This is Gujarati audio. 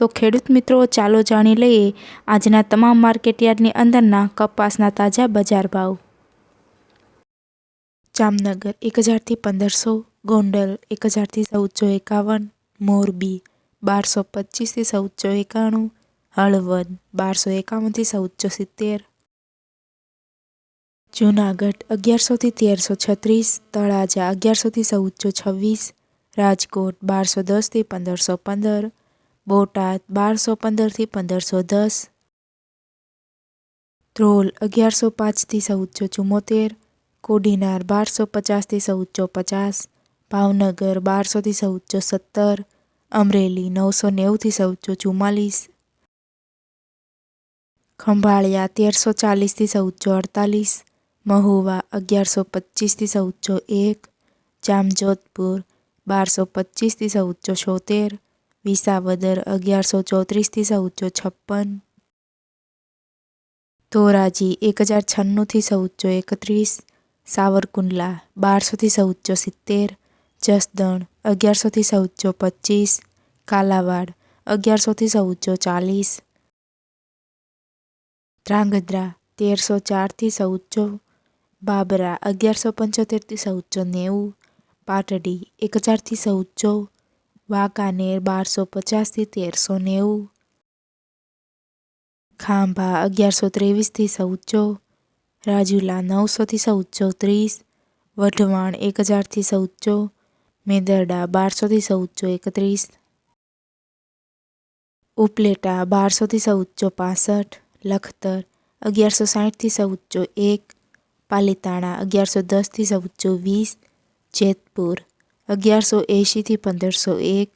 તો ખેડૂત મિત્રો, ચાલો જાણી લઈએ આજના તમામ માર્કેટયાર્ડની અંદરના કપાસના તાજા બજાર ભાવ. જામનગર એક હજારથી પંદરસો, ગોંડલ એક હજારથી ચૌદસો એકાવન, મોરબી બારસો પચીસથી ચૌદસો એકાણું, હળવદ બારસો એકાવનથી ચૌદસો સિત્તેર, જૂનાગઢ અગિયારસોથી તેરસો છત્રીસ, તળાજા અગિયારસોથી ચૌદસો છવ્વીસ, રાજકોટ બારસો દસથી પંદરસો પંદર બોટાદ બારસો પંદરથી પંદરસો દસ. ધ્રોલ અગિયારસો પાંચથી ચૌદસો ચુમ્મોતેર કોડીનાર બારસો પચાસથી ચૌદસો પચાસ. ભાવનગર બારસોથી ચૌદસો સત્તર. અમરેલી નવસો નેવુંથી ચૌદસો ચુમ્માલીસ ખંભાળિયા તેરસો ચાલીસથી ચૌદસો અડતાલીસ. મહુવા અગિયારસો પચીસથી ચૌદસો એક. જામજોધપુર બારસો પચીસથી ચૌદસો છોતેર. વિસાવદર અગિયારસો ચોત્રીસથી ચૌદસો છપ્પન. ધોરાજી એક હજાર છન્નુંથી ચૌદસો એકત્રીસ. સાવરકુંડલા બારસોથી ચૌદસો સિત્તેર. જસદણ અગિયારસોથી સૌચ્ચો પચીસ. કાલાવાડ અગિયારસોથી ચૌદસો ચાલીસ. ધ્રાંગધ્રા તેરસો ચારથી ચૌદસો બાબરા અગિયારસો પંચોતેરથી ચૌદસો નેવું. પાટડી એક હજારથી ચૌદસો વાંકાનેર બારસો પચાસથી તેરસો નેવું. ખાંભા અગિયારસો ત્રેવીસથી ચૌદસો. રાજુલા નવસોથી ચૌદસો ત્રીસ. વઢવાણ એક હજારથી ચૌદસો. મેદરડા બારસોથી ચૌદસો એકત્રીસ. ઉપલેટા બારસોથી ચૌદસો પાસઠ. લખતર અગિયારસો સાઠથી ચૌદસો એક. પાલીતાણા અગિયારસો દસથી ચૌદસો વીસ. જેતપુર અગિયારસો એંશીથી પંદરસો એક.